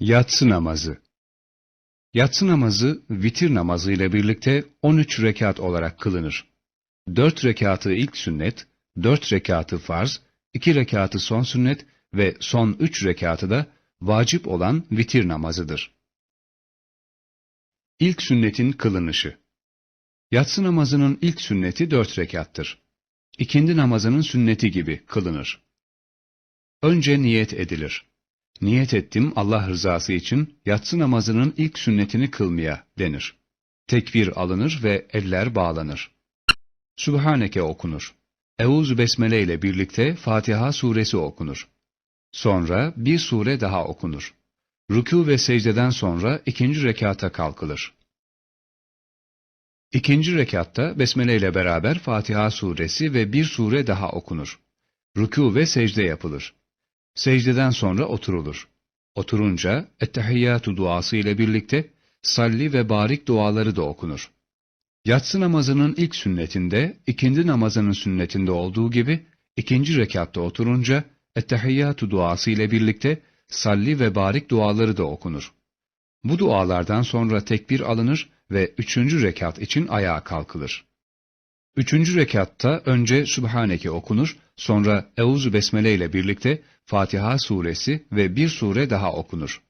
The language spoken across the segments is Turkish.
Yatsı namazı Yatsı namazı, vitir namazı ile birlikte 13 rekat olarak kılınır. 4 rekatı ilk sünnet, 4 rekatı farz, 2 rekatı son sünnet ve son 3 rekatı da vacip olan vitir namazıdır. İlk sünnetin kılınışı Yatsı namazının ilk sünneti 4 rekattır. İkindi namazının sünneti gibi kılınır. Önce niyet edilir. Niyet ettim Allah rızası için yatsı namazının ilk sünnetini kılmaya denir. Tekbir alınır ve eller bağlanır. Sübhaneke okunur. Eûzü Besmele ile birlikte Fatiha suresi okunur. Sonra bir sure daha okunur. Rükû ve secdeden sonra ikinci rekata kalkılır. İkinci rekatta Besmele ile beraber Fatiha suresi ve bir sure daha okunur. Rükû ve secde yapılır. Secdeden sonra oturulur. Oturunca ettehiyyatü duası ile birlikte salli ve barik duaları da okunur. Yatsı namazının ilk sünnetinde, ikindi namazının sünnetinde olduğu gibi, ikinci rekatta oturunca ettehiyyatü duası ile birlikte salli ve barik duaları da okunur. Bu dualardan sonra tekbir alınır ve üçüncü rekat için ayağa kalkılır. Üçüncü rekatta önce Sübhaneke okunur, sonra Euzu Besmele ile birlikte Fatiha suresi ve bir sure daha okunur.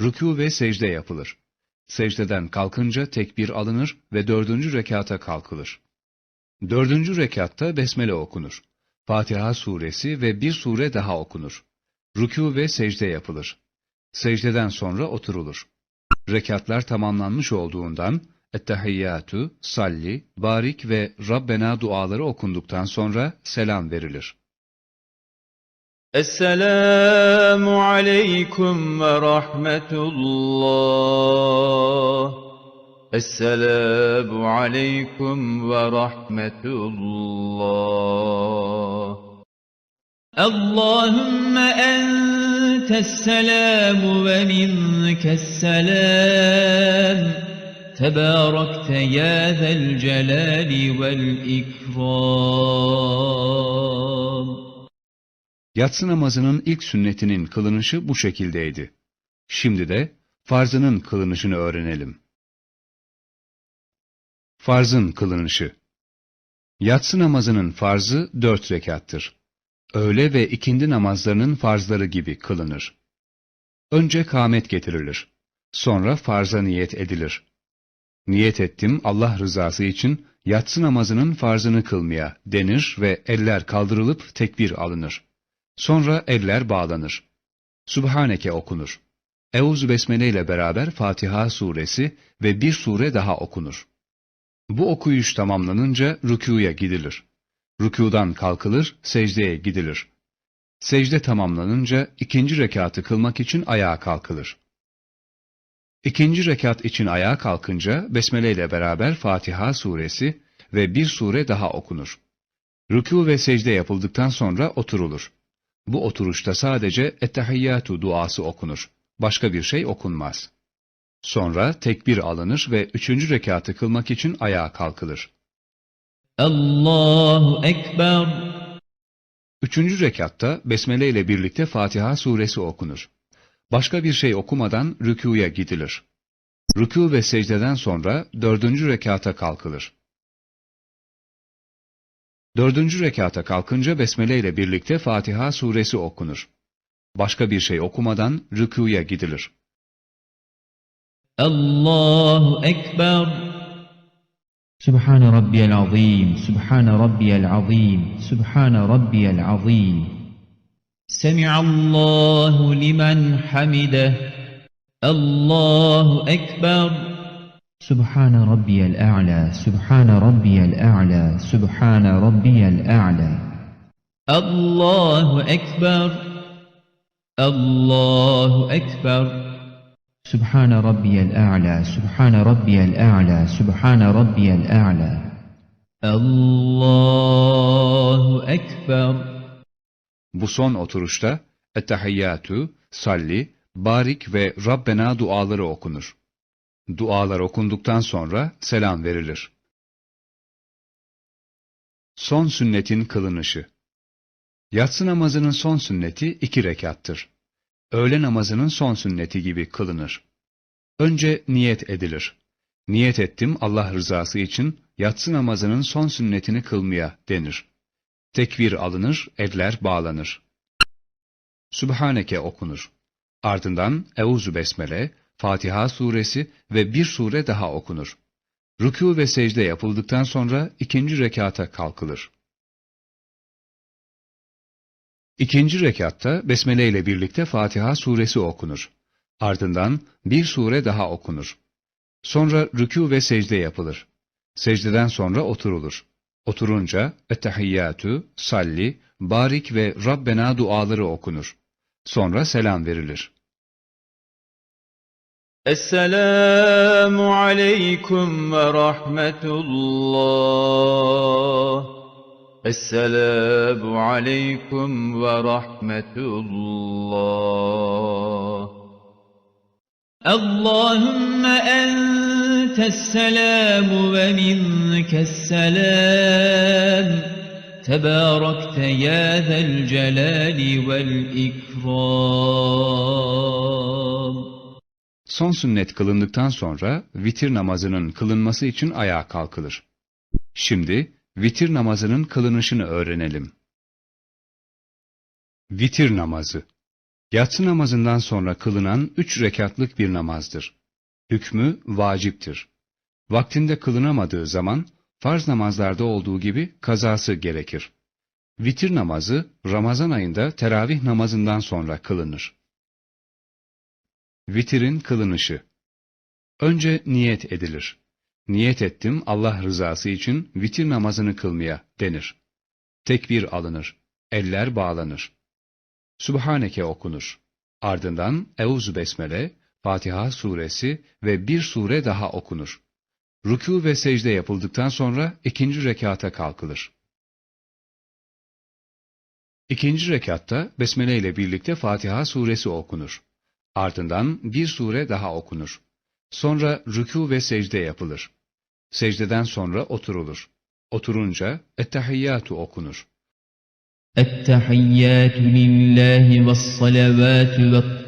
Rükû ve secde yapılır. Secdeden kalkınca tekbir alınır ve dördüncü rekata kalkılır. Dördüncü rekatta Besmele okunur. Fatiha suresi ve bir sure daha okunur. Rükû ve secde yapılır. Secdeden sonra oturulur. Rekatlar tamamlanmış olduğundan Ettehiyyatü, salli, barik ve Rabbena duaları okunduktan sonra selam verilir. Esselamu aleyküm ve rahmetullah. Esselamu aleyküm ve rahmetullah. Allahümme entes selamu ve minkes selam. Ya zel celali vel ikram. Yatsı namazının ilk sünnetinin kılınışı bu şekildeydi. Şimdi de farzının kılınışını öğrenelim. Farzın kılınışı Yatsı namazının farzı dört rekattır. Öğle ve ikindi namazlarının farzları gibi kılınır. Önce kâmet getirilir. Sonra farza niyet edilir. Niyet ettim Allah rızası için yatsı namazının farzını kılmaya denir ve eller kaldırılıp tekbir alınır. Sonra eller bağlanır. Subhaneke okunur. Eûzü Besmele ile beraber Fatiha suresi ve bir sure daha okunur. Bu okuyuş tamamlanınca rükûya gidilir. Rükûdan kalkılır, secdeye gidilir. Secde tamamlanınca ikinci rekatı kılmak için ayağa kalkılır. İkinci rekat için ayağa kalkınca Besmele ile beraber Fatiha suresi ve bir sure daha okunur. Rükû ve secde yapıldıktan sonra oturulur. Bu oturuşta sadece Ettehiyyatu duası okunur. Başka bir şey okunmaz. Sonra tekbir alınır ve üçüncü rekatı kılmak için ayağa kalkılır. Allahu Ekber. Üçüncü rekatta Besmele ile birlikte Fatiha suresi okunur. Başka bir şey okumadan rükûya gidilir. Rükû ve secdeden sonra dördüncü rekata kalkılır. Dördüncü rekata kalkınca besmele ile birlikte Fatiha suresi okunur. Başka bir şey okumadan rükûya gidilir. Allahu Ekber Sübhane Rabbiyel Azim, Sübhane Rabbiyel Azim, Sübhane Rabbiyel Azim. سمع الله لمن حمده. الله أكبر. سبحان ربي الأعلى سبحان ربي الأعلى سبحان ربي الأعلى. الله أكبر. الله أكبر. سبحان ربي الأعلى سبحان ربي الأعلى سبحان ربي الأعلى. الله أكبر. Bu son oturuşta Ettehiyyatü, Salli, Barik ve Rabbena duaları okunur. Dualar okunduktan sonra selam verilir. Son sünnetin kılınışı Yatsı namazının son sünneti iki rekattır. öğle namazının son sünneti gibi kılınır. Önce niyet edilir. Niyet ettim Allah rızası için yatsı namazının son sünnetini kılmaya denir. Tekbir alınır, eller bağlanır. Sübhaneke okunur. Ardından Euzu Besmele, Fatiha suresi ve bir sure daha okunur. Rükû ve secde yapıldıktan sonra ikinci rekata kalkılır. İkinci rekatta Besmele ile birlikte Fatiha suresi okunur. Ardından bir sure daha okunur. Sonra rükû ve secde yapılır. Secdeden sonra oturulur. Oturunca ettehiyyatü, salli, barik ve Rabbena duaları okunur. Sonra selam verilir. Esselamu aleyküm ve rahmetullah. Esselamu aleyküm ve rahmetullah. Allahümme en أنت السلام ومنك السلام تباركت يا ذا الجلال والإكرام Son sünnet kılındıktan sonra vitir namazının kılınması için ayağa kalkılır. Şimdi vitir namazının kılınışını öğrenelim. Vitir namazı Yatsı namazından sonra kılınan üç rekatlık bir namazdır. Hükmü vaciptir. Vaktinde kılınamadığı zaman farz namazlarda olduğu gibi kazası gerekir. Vitir namazı Ramazan ayında teravih namazından sonra kılınır. Vitirin kılınışı Önce niyet edilir. Niyet ettim Allah rızası için vitir namazını kılmaya denir. Tekbir alınır. Eller bağlanır. Sübhaneke okunur. Ardından Eûzü Besmele, Fatiha suresi ve bir sure daha okunur. Rükû ve secde yapıldıktan sonra ikinci rekata kalkılır. İkinci rekatta Besmele ile birlikte Fatiha suresi okunur. Ardından bir sure daha okunur. Sonra rükû ve secde yapılır. Secdeden sonra oturulur. Oturunca ettehiyyatu okunur. Ettehiyyatu lillahi ve salavatü ve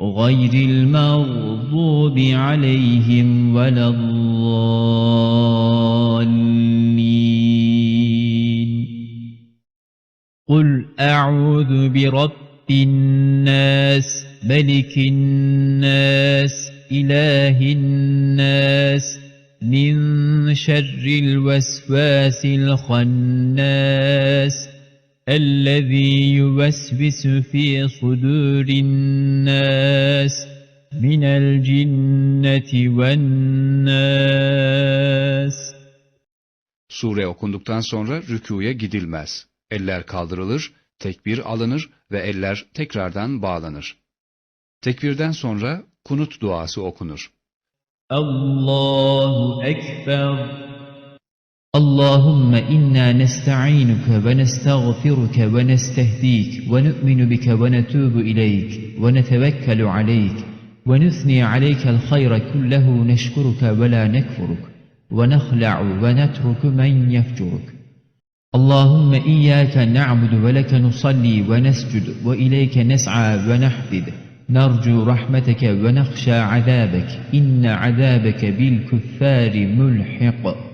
غير المغضوب عليهم ولا الضالين. قل أعوذ برب الناس ملك الناس إله الناس من شر الوسواس الخناس الذي يوسوس في صدور الناس من الجنة والناس Sure okunduktan sonra rükûya gidilmez. Eller kaldırılır, tekbir alınır ve eller tekrardan bağlanır. Tekbirden sonra kunut duası okunur. الله أكبر اللهم إنا نستعينك ونستغفرك ونستهديك ونؤمن بك ونتوب إليك ونتوكل عليك ونثني عليك الخير كله نشكرك ولا نكفرك ونخلع ونترك من يفجرك. اللهم إياك نعبد ولك نصلي ونسجد وإليك نسعى ونحفد. نرجو رحمتك ونخشى عذابك. إن عذابك بالكفار ملحق.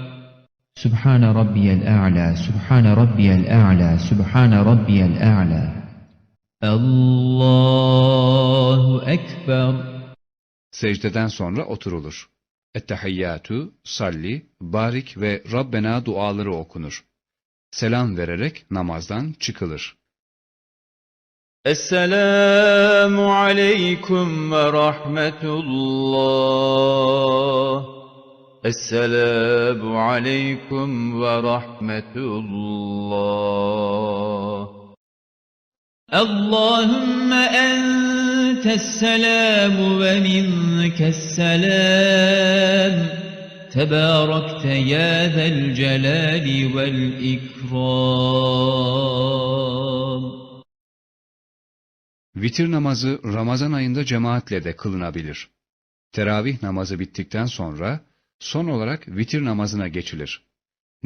Sübhane Rabbiyel A'la, Sübhane Rabbiyel A'la, Sübhane Rabbiyel A'la. Allahu Ekber. Secdeden sonra oturulur. Ettehiyyatü, salli, barik ve Rabbena duaları okunur. Selam vererek namazdan çıkılır. Esselamu aleyküm ve rahmetullah. Esselamu aleyküm ve rahmetullah. اللهم أنت السلام ومنك السلام تباركت يا ذا الجلال والإكرام Vitir namazı Ramazan ayında cemaatle de kılınabilir. Teravih namazı bittikten sonra son olarak vitir namazına geçilir.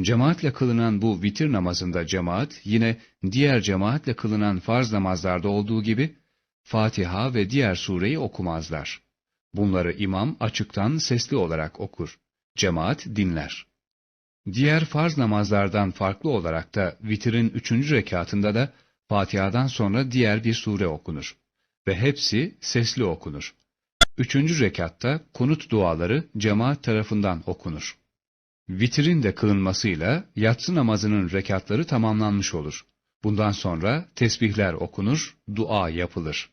Cemaatle kılınan bu vitir namazında cemaat yine diğer cemaatle kılınan farz namazlarda olduğu gibi Fatiha ve diğer sureyi okumazlar. Bunları imam açıktan sesli olarak okur. Cemaat dinler. Diğer farz namazlardan farklı olarak da vitirin üçüncü rekatında da Fatiha'dan sonra diğer bir sure okunur. Ve hepsi sesli okunur. Üçüncü rekatta kunut duaları cemaat tarafından okunur. Vitirin de kılınmasıyla yatsı namazının rekatları tamamlanmış olur. Bundan sonra tesbihler okunur, dua yapılır.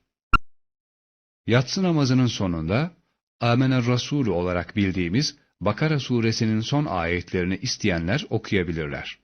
Yatsı namazının sonunda Amener Rasulü olarak bildiğimiz Bakara suresinin son ayetlerini isteyenler okuyabilirler.